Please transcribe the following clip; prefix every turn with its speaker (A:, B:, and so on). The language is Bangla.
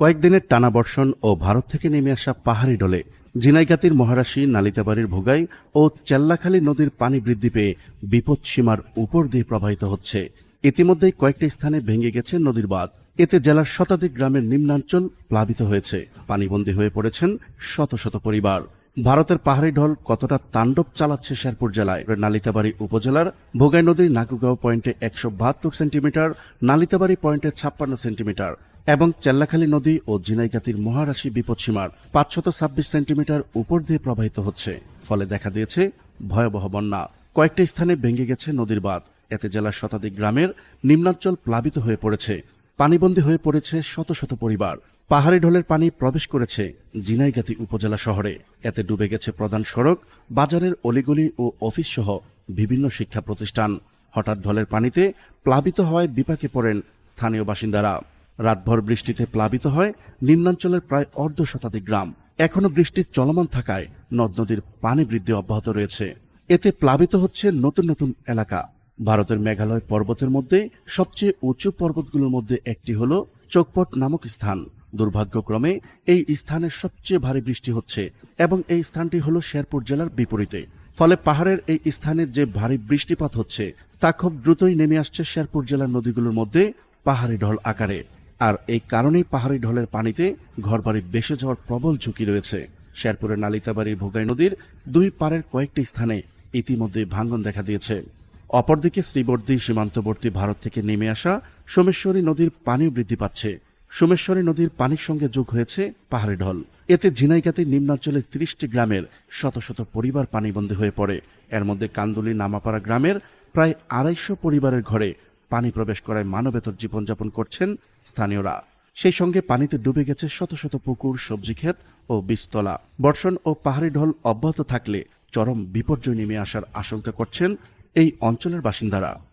A: কয়েকদিনের টানা বর্ষণ ও ভারত থেকে নেমে আসা পাহাড়ি ডলে জিনাইগাতির মহারাশি নালিতাবাড়ির ভোগাই ও চেল্লাখালী নদীর পানি বৃদ্ধি পেয়ে বিপদসীমার উপর দিয়ে প্রবাহিত হচ্ছে। ইতিমধ্যেই কয়েকটি স্থানে ভেঙে গেছে নদীর বাঁধ। এতে জেলার শতাধিক গ্রামের নিম্নাঞ্চল প্লাবিত হয়েছে। পানিবন্দী হয়ে পড়েছেন শত শত পরিবার। ভারতের পাহাড়ি ঢল কতটা তাণ্ডব চালাচ্ছে শেরপুর জেলায়? নালিতাবাড়ি উপজেলার ভোগাই নদীর নাকুগাঁও পয়েন্টে একশো বাহাত্তর সেন্টিমিটার, নালিতাবাড়ি পয়েন্টে ছাপ্পান্ন সেন্টিমিটার। এবং চেল্লাখালী নদী ও জিনাইগাতির মহারাশি বিপদসীমার পাঁচশত ছাব্বিশ সেন্টিমিটার উপর দিয়ে প্রবাহিত হচ্ছে। ফলে দেখা দিয়েছে ভয়াবহ বন্যা। কয়েকটি স্থানে ভেঙে গেছে নদীর বাঁধ। এতে জেলার শতাধিক গ্রামের নিম্নাঞ্চল প্লাবিত হয়ে পড়েছে। পানিবন্দী হয়ে পড়েছে শত শত পরিবার। পাহাড়ি ঢলের পানি প্রবেশ করেছে জিনাইগাতি উপজেলা শহরে। এতে ডুবে গেছে প্রধান সড়ক, বাজারের অলিগলি ও অফিস সহ বিভিন্ন শিক্ষা প্রতিষ্ঠান। হঠাৎ ঢলের পানিতে প্লাবিত হওয়ায় বিপাকে পড়েন স্থানীয় বাসিন্দারা। রাতভর বৃষ্টিতে প্লাবিত হয়, নিম্নাঞ্চলের প্রায় অর্ধ শতাধিক গ্রাম। এখনও বৃষ্টি চলমান থাকায় নদ নদীর পানি বৃদ্ধি অব্যাহত রয়েছে। এতে প্লাবিত হচ্ছে নতুন নতুন এলাকা। ভারতের মেঘালয় পর্বতের মধ্যে সবচেয়ে উঁচু পর্বতগুলোর মধ্যে একটি হল চোকপট নামক স্থান। দুর্ভাগ্যক্রমে এই স্থানে সবচেয়ে ভারী বৃষ্টি হচ্ছে এবং এই স্থানটি হল শেরপুর জেলার বিপরীতে। ফলে পাহাড়ের এই স্থানে যে ভারী বৃষ্টিপাত হচ্ছে, তা খুব দ্রুতই নেমে আসছে শেরপুর জেলার নদীগুলোর মধ্যে পাহাড়ি ঢল আকারে। আর এই কারণেই পাহাড়ি ঢলের পানিতে ঘরবাড়ি বেসে যাওয়ার প্রবল ঝুঁকি রয়েছে। শেরপুরের নালিতাবাড়ির ভোগাই নদীর দুই পারের কয়েকটি স্থানে ইতিমধ্যে ভাঙ্গন দেখা দিয়েছে। অপরদিকে শ্রীবর্দী সীমান্তবর্তী ভারত থেকে নেমে আসা সোমেশ্বরী নদীর পানিও বৃদ্ধি পাচ্ছে। সোমেশ্বরী নদীর পানির সঙ্গে যোগ হয়েছে পাহাড়ি ঢল। এতে ঝিনাইগাতি, নিম্নাঞ্চলের তিরিশটি গ্রামের শত শত পরিবার পানিবন্দী হয়ে পড়ে। এর মধ্যে কান্দুলি, নামাপাড়া গ্রামের প্রায় আড়াইশো পরিবারের ঘরে পানি প্রবেশ করায় মানবেতর জীবনযাপন করছেন স্থানীয়রা। সেই সঙ্গে পানিতে ডুবে গেছে শত শত পুকুর, সবজি ক্ষেত ও বীজতলা। বর্ষণ ও পাহাড়ি ঢল অব্যাহত থাকলে চরম বিপর্যয় নেমে আসার আশঙ্কা করছেন এই অঞ্চলের বাসিন্দারা।